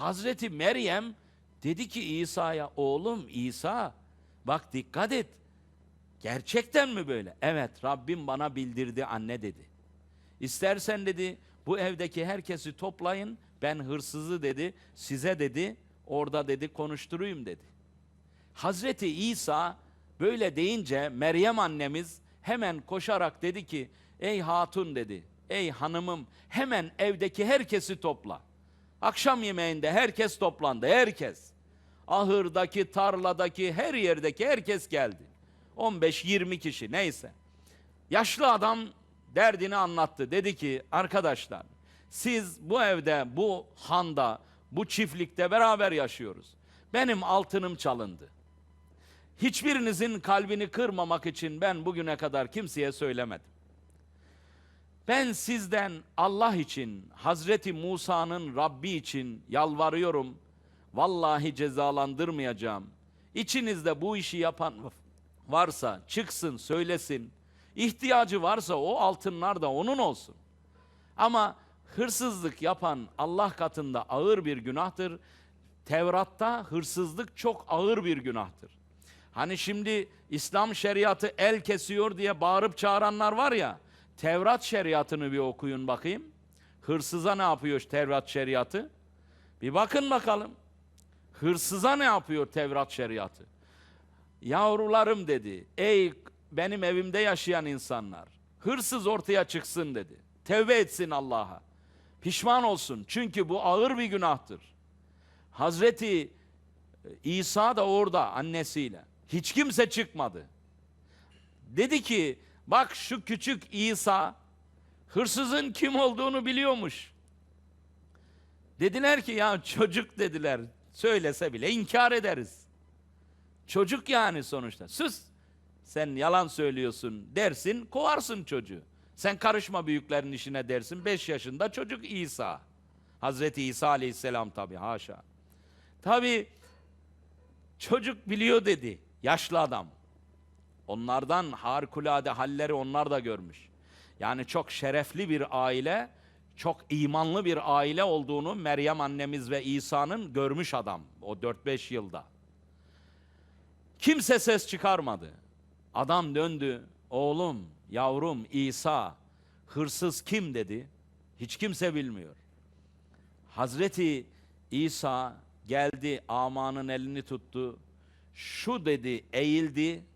Hazreti Meryem dedi ki İsa'ya oğlum İsa bak dikkat et. Gerçekten mi böyle? Evet Rabbim bana bildirdi anne dedi. İstersen dedi bu evdeki herkesi toplayın ben hırsızı dedi size dedi orada dedi konuşturayım dedi. Hazreti İsa böyle deyince Meryem annemiz hemen koşarak dedi ki ey hatun dedi ey hanımım hemen evdeki herkesi topla. Akşam yemeğinde herkes toplandı herkes. Ahırdaki, tarladaki, her yerdeki herkes geldi. 15-20 kişi neyse. Yaşlı adam derdini anlattı. Dedi ki arkadaşlar siz bu evde, bu handa, bu çiftlikte beraber yaşıyoruz. Benim altınım çalındı. Hiçbirinizin kalbini kırmamak için ben bugüne kadar kimseye söylemedim. Ben sizden Allah için, Hazreti Musa'nın Rabbi için yalvarıyorum. Vallahi cezalandırmayacağım. İçinizde bu işi yapan varsa çıksın söylesin. İhtiyacı varsa o altınlar da onun olsun. Ama hırsızlık yapan Allah katında ağır bir günahtır. Tevrat'ta hırsızlık çok ağır bir günahtır. Hani şimdi İslam şeriatı el kesiyor diye bağırıp çağıranlar var ya. Tevrat şeriatını bir okuyun bakayım. Hırsıza ne yapıyor Tevrat şeriatı? Bir bakın bakalım. Hırsıza ne yapıyor Tevrat şeriatı? Yavrularım dedi. Ey benim evimde yaşayan insanlar. Hırsız ortaya çıksın dedi. Tevbe etsin Allah'a. Pişman olsun. Çünkü bu ağır bir günahtır. Hazreti İsa da orada annesiyle. Hiç kimse çıkmadı. Dedi ki bak şu küçük İsa hırsızın kim olduğunu biliyormuş. Dediler ki ya çocuk dediler. Söylese bile inkar ederiz. Çocuk yani sonuçta. Sus. Sen yalan söylüyorsun dersin, kovarsın çocuğu. Sen karışma büyüklerin işine dersin. 5 yaşında çocuk İsa. Hazreti İsa aleyhisselam tabi haşa. Tabi çocuk biliyor dedi yaşlı adam. Onlardan harikulade halleri onlar da görmüş. Yani çok şerefli bir aile, çok imanlı bir aile olduğunu Meryem annemiz ve İsa'nın görmüş adam o 4-5 yılda. Kimse ses çıkarmadı. Adam döndü. Oğlum, yavrum İsa, hırsız kim dedi. Hiç kimse bilmiyor. Hazreti İsa geldi, amanın elini tuttu. Şu dedi, eğildi.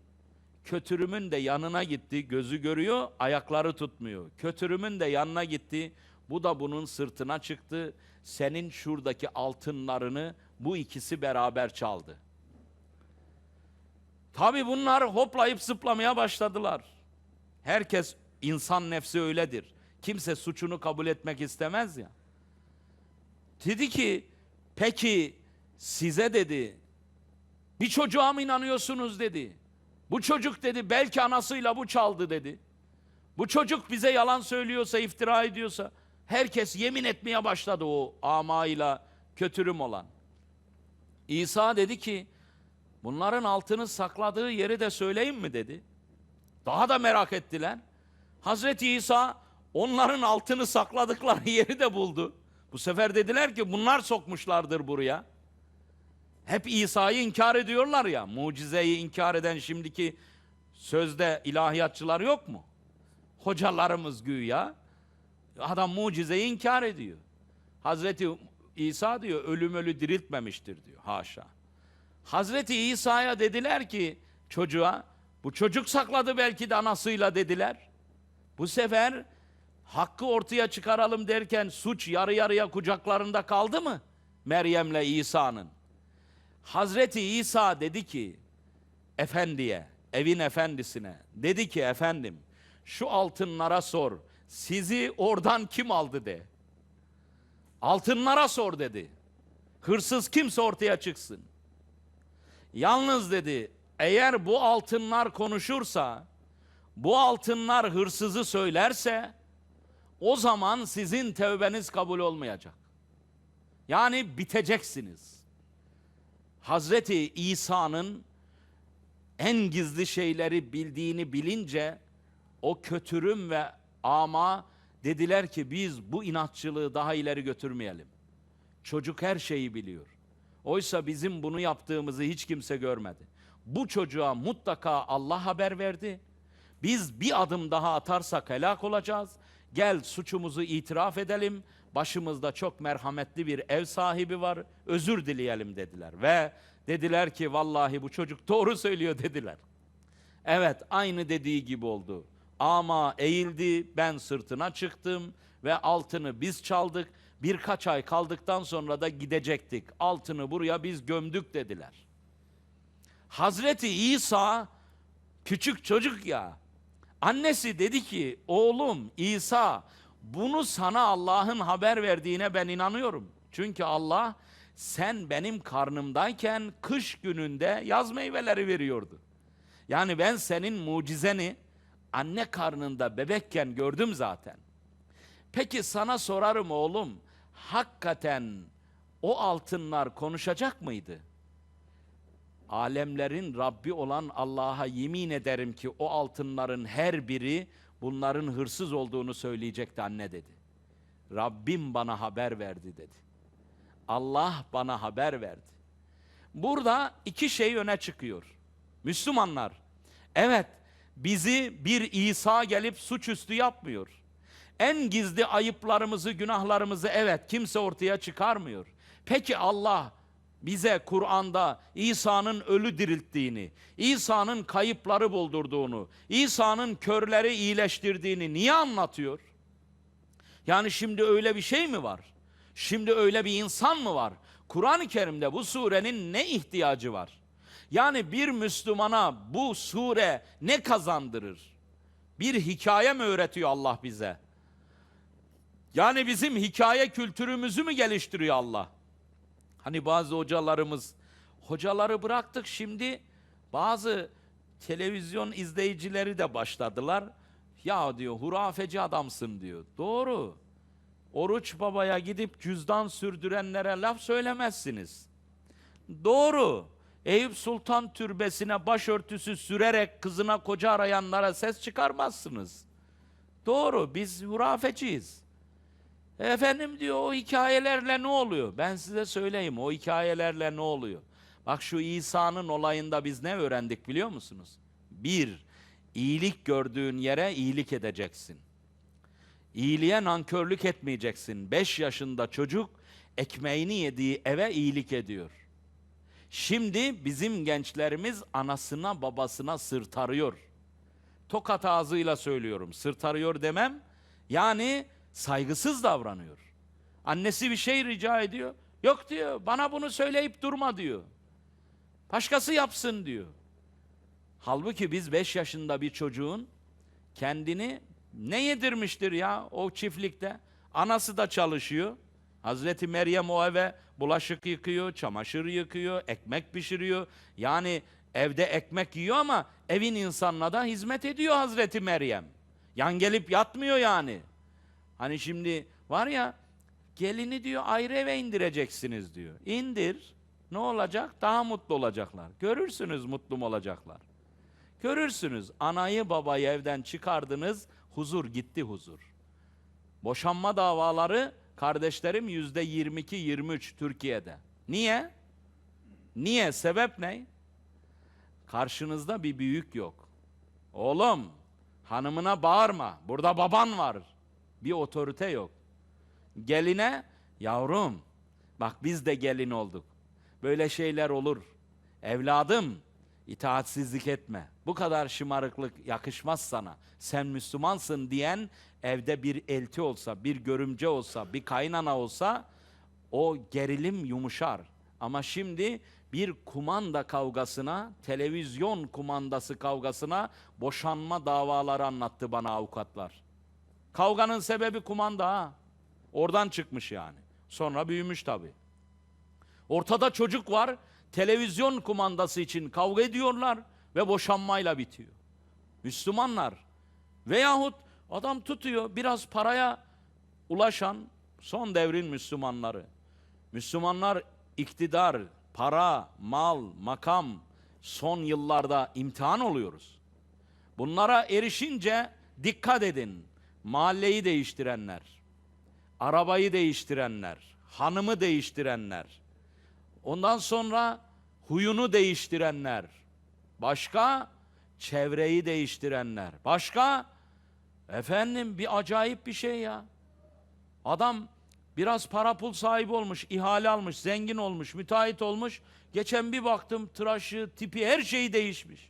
Kötürümün de yanına gitti. Gözü görüyor, ayakları tutmuyor. Kötürümün de yanına gitti. Bu da bunun sırtına çıktı. Senin şuradaki altınlarını bu ikisi beraber çaldı. Tabi bunlar hoplayıp zıplamaya başladılar. Herkes insan nefsi öyledir. Kimse suçunu kabul etmek istemez ya. Dedi ki peki size dedi bir çocuğa mı inanıyorsunuz dedi. Bu çocuk dedi belki anasıyla bu çaldı dedi. Bu çocuk bize yalan söylüyorsa, iftira ediyorsa herkes yemin etmeye başladı o amayla kötürüm olan. İsa dedi ki bunların altını sakladığı yeri de söyleyeyim mi dedi. Daha da merak ettiler. Hazreti İsa onların altını sakladıkları yeri de buldu. Bu sefer dediler ki bunlar sokmuşlardır buraya. Hep İsa'yı inkar ediyorlar ya. Mucizeyi inkar eden şimdiki sözde ilahiyatçılar yok mu? Hocalarımız güya. Adam mucizeyi inkar ediyor. Hazreti İsa diyor ölüm ölü diriltmemiştir diyor. Haşa. Hazreti İsa'ya dediler ki çocuğa bu çocuk sakladı belki de anasıyla dediler. Bu sefer hakkı ortaya çıkaralım derken suç yarı yarıya kucaklarında kaldı mı? Meryem'le İsa'nın. Hazreti İsa dedi ki efendiye, evin efendisine dedi ki efendim şu altınlara sor. Sizi oradan kim aldı de. Altınlara sor dedi. Hırsız kimse ortaya çıksın. Yalnız dedi eğer bu altınlar konuşursa, bu altınlar hırsızı söylerse o zaman sizin tevbeniz kabul olmayacak. Yani biteceksiniz. Hazreti İsa'nın en gizli şeyleri bildiğini bilince o kötürüm ve ama dediler ki biz bu inatçılığı daha ileri götürmeyelim. Çocuk her şeyi biliyor. Oysa bizim bunu yaptığımızı hiç kimse görmedi. Bu çocuğa mutlaka Allah haber verdi. Biz bir adım daha atarsak helak olacağız. Gel suçumuzu itiraf edelim. Başımızda çok merhametli bir ev sahibi var. Özür dileyelim dediler. Ve dediler ki vallahi bu çocuk doğru söylüyor dediler. Evet aynı dediği gibi oldu. Ama eğildi ben sırtına çıktım ve altını biz çaldık. Birkaç ay kaldıktan sonra da gidecektik. Altını buraya biz gömdük dediler. Hazreti İsa küçük çocuk ya. Annesi dedi ki oğlum İsa bunu sana Allah'ın haber verdiğine ben inanıyorum. Çünkü Allah sen benim karnımdayken kış gününde yaz meyveleri veriyordu. Yani ben senin mucizeni anne karnında bebekken gördüm zaten. Peki sana sorarım oğlum, hakikaten o altınlar konuşacak mıydı? Alemlerin Rabbi olan Allah'a yemin ederim ki o altınların her biri bunların hırsız olduğunu söyleyecekti anne dedi. Rabbim bana haber verdi dedi. Allah bana haber verdi. Burada iki şey öne çıkıyor. Müslümanlar, evet bizi bir İsa gelip suçüstü yapmıyor. En gizli ayıplarımızı, günahlarımızı evet kimse ortaya çıkarmıyor. Peki Allah bize Kur'an'da İsa'nın ölü dirilttiğini, İsa'nın kayıpları buldurduğunu, İsa'nın körleri iyileştirdiğini niye anlatıyor? Yani şimdi öyle bir şey mi var? Şimdi öyle bir insan mı var? Kur'an-ı Kerim'de bu surenin ne ihtiyacı var? Yani bir Müslümana bu sure ne kazandırır? Bir hikaye mi öğretiyor Allah bize? Yani bizim hikaye kültürümüzü mü geliştiriyor Allah? Hani bazı hocalarımız, hocaları bıraktık şimdi bazı televizyon izleyicileri de başladılar. Ya diyor hurafeci adamsın diyor. Doğru. Oruç babaya gidip cüzdan sürdürenlere laf söylemezsiniz. Doğru. Eyüp Sultan türbesine başörtüsü sürerek kızına koca arayanlara ses çıkarmazsınız. Doğru biz hurafeciyiz. Efendim diyor o hikayelerle ne oluyor? Ben size söyleyeyim o hikayelerle ne oluyor? Bak şu İsa'nın olayında biz ne öğrendik biliyor musunuz? Bir, iyilik gördüğün yere iyilik edeceksin. İyiliğe nankörlük etmeyeceksin. Beş yaşında çocuk ekmeğini yediği eve iyilik ediyor. Şimdi bizim gençlerimiz anasına babasına sırtarıyor. Tokat ağzıyla söylüyorum. Sırtarıyor demem. Yani saygısız davranıyor. Annesi bir şey rica ediyor. Yok diyor. Bana bunu söyleyip durma diyor. Başkası yapsın diyor. Halbuki biz beş yaşında bir çocuğun kendini ne yedirmiştir ya o çiftlikte? Anası da çalışıyor. Hazreti Meryem o eve bulaşık yıkıyor, çamaşır yıkıyor, ekmek pişiriyor. Yani evde ekmek yiyor ama evin insanına da hizmet ediyor Hazreti Meryem. Yan gelip yatmıyor yani. Hani şimdi var ya gelini diyor ayrı eve indireceksiniz diyor. İndir. Ne olacak? Daha mutlu olacaklar. Görürsünüz mutlu mu olacaklar. Görürsünüz anayı babayı evden çıkardınız, huzur gitti huzur. Boşanma davaları kardeşlerim yüzde 22-23 Türkiye'de. Niye? Niye? Sebep ne? Karşınızda bir büyük yok. Oğlum, hanımına bağırma. Burada baban var. Bir otorite yok. Geline, yavrum, bak biz de gelin olduk. Böyle şeyler olur. Evladım, itaatsizlik etme. Bu kadar şımarıklık yakışmaz sana. Sen Müslümansın diyen evde bir elti olsa, bir görümce olsa, bir kaynana olsa o gerilim yumuşar. Ama şimdi bir kumanda kavgasına, televizyon kumandası kavgasına boşanma davaları anlattı bana avukatlar. Kavganın sebebi kumanda ha. Oradan çıkmış yani. Sonra büyümüş tabii. Ortada çocuk var. Televizyon kumandası için kavga ediyorlar ve boşanmayla bitiyor. Müslümanlar veyahut adam tutuyor biraz paraya ulaşan son devrin Müslümanları. Müslümanlar iktidar, para, mal, makam son yıllarda imtihan oluyoruz. Bunlara erişince dikkat edin. Mahalleyi değiştirenler, arabayı değiştirenler, hanımı değiştirenler. Ondan sonra huyunu değiştirenler. Başka çevreyi değiştirenler. Başka efendim bir acayip bir şey ya. Adam biraz para pul sahibi olmuş, ihale almış, zengin olmuş, müteahhit olmuş. Geçen bir baktım tıraşı, tipi her şeyi değişmiş.